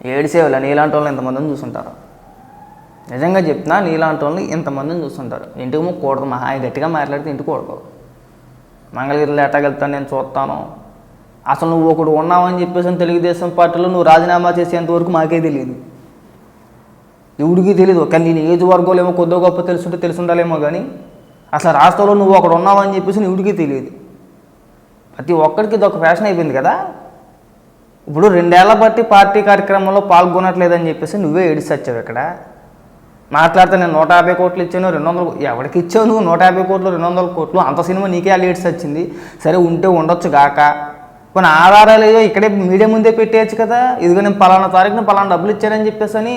ఏడిసేవాళ్ళ నీలాంటి వాళ్ళని ఎంతమందిని చూసుంటారు? నిజంగా చెప్తున్నా నీలాంటి వాళ్ళని ఇంతమందిని చూస్తుంటారు ఇంటికి ముక్కకూడదు మహా గట్టిగా మాట్లాడితే ఇంటికి కూడదు. మంగళగిరిలో ఎట్టగెళ్తాను నేను చూస్తాను. అసలు నువ్వు ఒకడు ఉన్నావని చెప్పేసి తెలుగుదేశం పార్టీలో నువ్వు రాజీనామా చేసేంత వరకు మాకే తెలియదు. ఎవడికి తెలియదు. కానీ నేను ఏజ్ వర్గంలో ఏమో కొద్దిగా గొప్ప తెలుసుంటే తెలుసుండాలేమో కానీ అసలు రాష్ట్రంలో నువ్వు ఒకడు ఉన్నావని చెప్పేసి ఎవడికి తెలియదు. ప్రతి ఒక్కరికి ఇది ఒక ఫ్యాషన్ అయిపోయింది కదా? ఇప్పుడు రెండేళ్ళ బట్టి పార్టీ కార్యక్రమంలో పాల్గొనట్లేదని చెప్పేసి నువ్వే ఏడిసొచ్చావు ఇక్కడ. మాట్లాడితే నేను నూట యాభై కోట్లు ఇచ్చాను రెండు వందలు ఎవరికి ఇచ్చావు నువ్వు? నూట యాభై కోట్లు రెండు వందల కోట్లు? అంత సినిమా నీకే లేట్స్ వచ్చింది సరే ఉంటే ఉండొచ్చు గాక. కొన్ని ఆధారాలు ఏదో ఇక్కడే మీడియా ముందే పెట్టేయచ్చు కదా? ఇదిగో నేను పలానా తారీఖున పలానా డబ్బులు ఇచ్చానని చెప్పేసి అని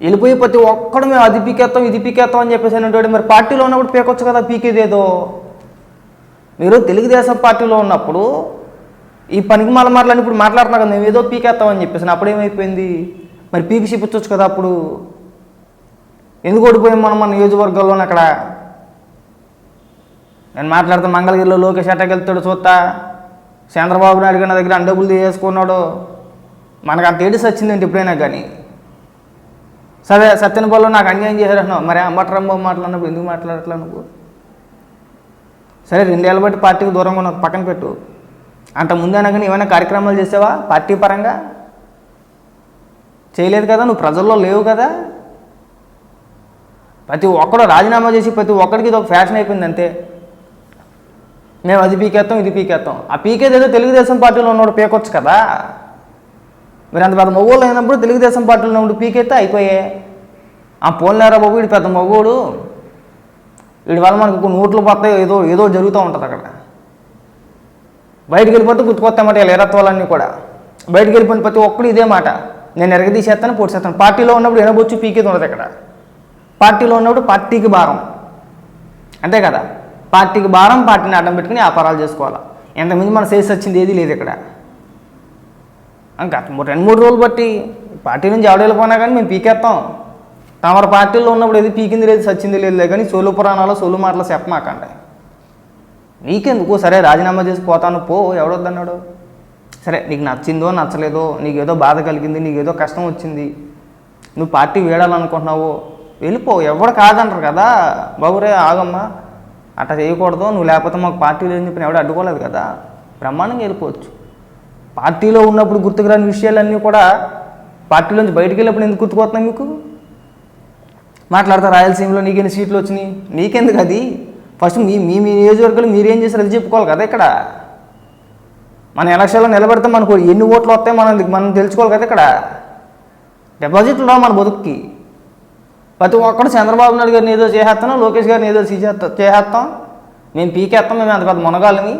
వెళ్ళిపోయి ప్రతి ఒక్కడు మేము అది పీకేస్తాం ఇది పీకేస్తాం అని చెప్పేసి అనేటోడు మరి పార్టీలో ఉన్నప్పుడు పీకొచ్చు కదా పీకేదేదో? మీరు తెలుగుదేశం పార్టీలో ఉన్నప్పుడు ఈ పనికి మల ఇప్పుడు మాట్లాడుతున్నా కదా మేము ఏదో పీకేస్తామని చెప్పేసి అప్పుడు ఏమైపోయింది? మరి పీకి చూపించవచ్చు కదా అప్పుడు. ఎందుకు ఓడిపోయాం మనం మన నియోజకవర్గంలో అక్కడ? నేను మాట్లాడితే మంగళగిరిలో లోకేష్ ఎట్టగెళ్తాడు చూస్తా. చంద్రబాబు నాయుడు గారి దగ్గర అండబుల్ తీసుకున్నాడు. మనకు అంత ఏడిసి వచ్చిందంటే ఎప్పుడైనా కానీ? సరే సత్యనపల్లిలో నాకు అన్యాయం చేశారంటున్నావు. మరి అంబట్రంబో మాట్లాడినప్పుడు ఎందుకు మాట్లాడట్లా నువ్వు? సరే రెండేళ్ళ బట్టి పార్టీకి దూరంగా ఉన్న పక్కన పెట్టు. అంత ముందైనా కానీ ఏమైనా కార్యక్రమాలు చేసావా? పార్టీ పరంగా? చేయలేదు కదా నువ్వు ప్రజల్లో లేవు కదా. ప్రతి ఒక్కడు రాజీనామా చేసి ప్రతి ఒక్కడికి ఇది ఒక ఫ్యాషన్ అయిపోయింది అంతే. మేము అది పీకేస్తాం ఇది పీకేస్తాం ఆ పీకేది ఏదో తెలుగుదేశం పార్టీలో ఉన్నవాడు పీకొచ్చు కదా. మీరు అంత పెద్ద మగోళ్ళు అయినప్పుడు తెలుగుదేశం పార్టీలో ఉన్నప్పుడు పీకేస్తే అయిపోయే. ఆ పోన్లేరా బాబు వీడు పెద్ద మగోడు వీడి వల్ల మనకు కొన్ని ఓట్లు పోతాయి ఏదో ఏదో జరుగుతూ ఉంటుంది అక్కడ. బయటకు వెళ్ళిపోతే గుర్తుకొస్తామాట వీళ్ళ ఎరత్వాలన్నీ కూడా. బయటకు వెళ్ళిపోయిన ప్రతి ఒక్కడు ఇదే మాట. నేను ఎరగదీసేస్తాను చేస్తాను పార్టీలో ఉన్నప్పుడు ఎనబొచ్చు పీకేది ఉండదు ఇక్కడ. పార్టీలో ఉన్నప్పుడు పార్టీకి భారం. అంతే కదా? పార్టీకి భారం పార్టీని అడ్డం పెట్టుకుని వ్యాపారాలు చేసుకోవాలి? ఎంతమంది మన చేసి వచ్చింది ఏది లేదు ఇక్కడ. ఇంకా రెండు మూడు రోజులు బట్టి పార్టీ నుంచి ఎవడ వెళ్ళిపోయినా కానీ మేము పీకేస్తాం. తమరు పార్టీలో ఉన్నప్పుడు ఏది పీకింది లేదు సచ్చింది లేదు కానీ సోలు పురాణాలు సోలు మాటలు చెప్పమాకండి. నీకెందుకు? సరే రాజీనామా చేసి పోతాను పో ఎవడొద్దన్నాడు? సరే నీకు నచ్చిందో నచ్చలేదో నీకు ఏదో బాధ కలిగింది నీకు ఏదో కష్టం వచ్చింది నువ్వు పార్టీ వేడాలనుకుంటున్నావు వెళ్ళిపో ఎవడు కాదంటారు కదా. బాబురే ఆగమ్మా. అట్లా చేయకూడదు నువ్వు లేకపోతే మాకు పార్టీ లేదని చెప్పిన ఎవడు అడ్డుకోలేదు కదా. బ్రహ్మాండంగా వెళ్ళిపోవచ్చు. పార్టీలో ఉన్నప్పుడు గుర్తుకురాని విషయాలన్నీ కూడా పార్టీలోంచి బయటికి వెళ్ళినప్పుడు ఎందుకు గుర్తుకొస్తున్నాయి మీకు? మాట్లాడతా రాయలసీమలో నీకెన్ని సీట్లు వచ్చినాయి? నీకెందుకు అది? ఫస్ట్ మీ మీ మీ నియోజకవర్గాలు మీరేం చేశారు అది చెప్పుకోవాలి కదా ఇక్కడ. మన ఎలక్షన్లో నిలబెడితే మనకు ఎన్ని ఓట్లు వస్తాయి మనం మనం తెలుసుకోవాలి కదా ఇక్కడ. డిపాజిట్లు రావు మన బతుకుకి. ప్రతి ఒక్కడు చంద్రబాబు నాయుడు గారిని ఏదో చేసేస్తాం లోకేష్ గారిని ఏదో చేసేస్తా చేసేస్తాం. మేము పీకేస్తాం మేము అంత పెద్ద మునగాలని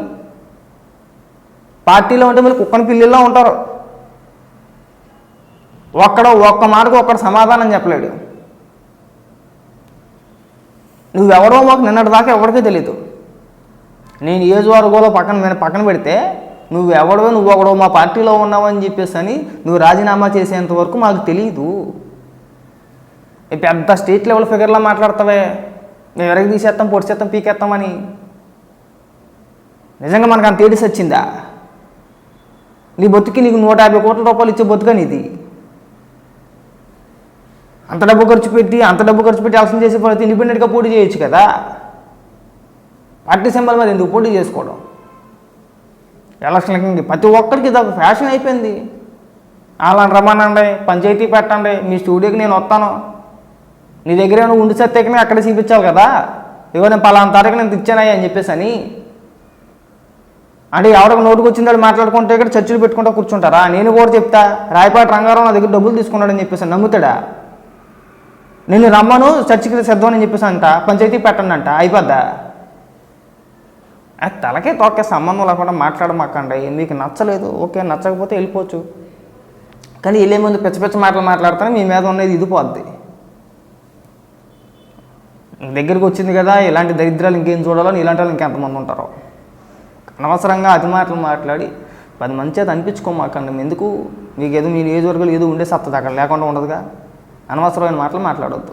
పార్టీలో ఉంటే మళ్ళీ కుక్కని పిల్లిలా ఉంటారు. ఒక్కడ ఒక్క మాటకు ఒక్కడ సమాధానం చెప్పలేడు. నువ్వెవరో మాకు నిన్నటి దాకా ఎవరికీ తెలియదు నేను నియోజకవర్గంలో పక్కన నేను పక్కన పెడితే నువ్వు ఎవడో నువ్వు ఒకడో మా పార్టీలో ఉన్నావని చెప్పేసి అని నువ్వు రాజీనామా చేసేంత వరకు మాకు తెలియదు పెద్ద స్టేట్ లెవెల్ ఫిగర్లా మాట్లాడతావే. మేము ఎవరికి తీసేస్తాం పొడిచేస్తాం పీకేస్తామని నిజంగా మనకు అంత ఏడిసి వచ్చిందా నీ బతుకి నీకు నూట యాభై కోట్ల రూపాయలు ఇచ్చే బతుకని నీది. అంత డబ్బు ఖర్చు పెట్టి అంత డబ్బు ఖర్చు పెట్టి అవసరం చేసి పడితే ఇండిపెండెంట్గా పోటీ చేయొచ్చు కదా? పార్టీ సింబల్ మీద ఎందుకు పోటీ చేసుకోవడం? ఎలక్షన్లకి ప్రతి ఒక్కరికి ఇది ఒక ఫ్యాషన్ అయిపోయింది. అలాంటి రమ్మనండి పంచాయతీ పెట్టండి మీ స్టూడియోకి నేను వస్తాను. నీ దగ్గర ఏమైనా ఉండి సత్యాకనే అక్కడే చూపించాలి కదా? ఇగో నేను పలానా తారీఖు నేను తెచ్చానయ్యా అని చెప్పేసి అని. అంటే ఎవరికి నోటుకు వచ్చిందో మాట్లాడుకుంటే ఇక్కడ చర్చలు పెట్టుకుంటూ కూర్చుంటారా? నేను కూడా చెప్తా రాయపాటి రంగారావు నా దగ్గర డబ్బులు తీసుకున్నాడని చెప్పేసి నమ్ముతాడా? నేను రమ్మను చర్చికి సిద్ధం అని చెప్పేసి అంట పంచాయతీ పెట్టండి అంట అయిపోద్దా తలకే తోకే సంబంధం లేకుండా మాట్లాడమాకండి. మీకు నచ్చలేదు. ఓకే నచ్చకపోతే వెళ్ళిపోవచ్చు. కానీ వెళ్ళే ముందు పిచ్చ పిచ్చ మాటలు మాట్లాడతాను మీ మీద ఉన్నది ఇది పోద్ది దగ్గరికి వచ్చింది కదా ఇలాంటి దరిద్రాలు ఇంకేం చూడాలని ఇలాంటి వాళ్ళు ఇంకెంతమంది ఉంటారో. అనవసరంగా అతి మాటలు మాట్లాడి పది మంచి అది అనిపించుకోమాకండి. ఎందుకు? మీకు ఏదో మీ నియోజకవర్గాలు ఏదో ఉండే సత్తది అక్కడ లేకుండా ఉండదుగా. అనవసరమైన మాటలు మాట్లాడొద్దు.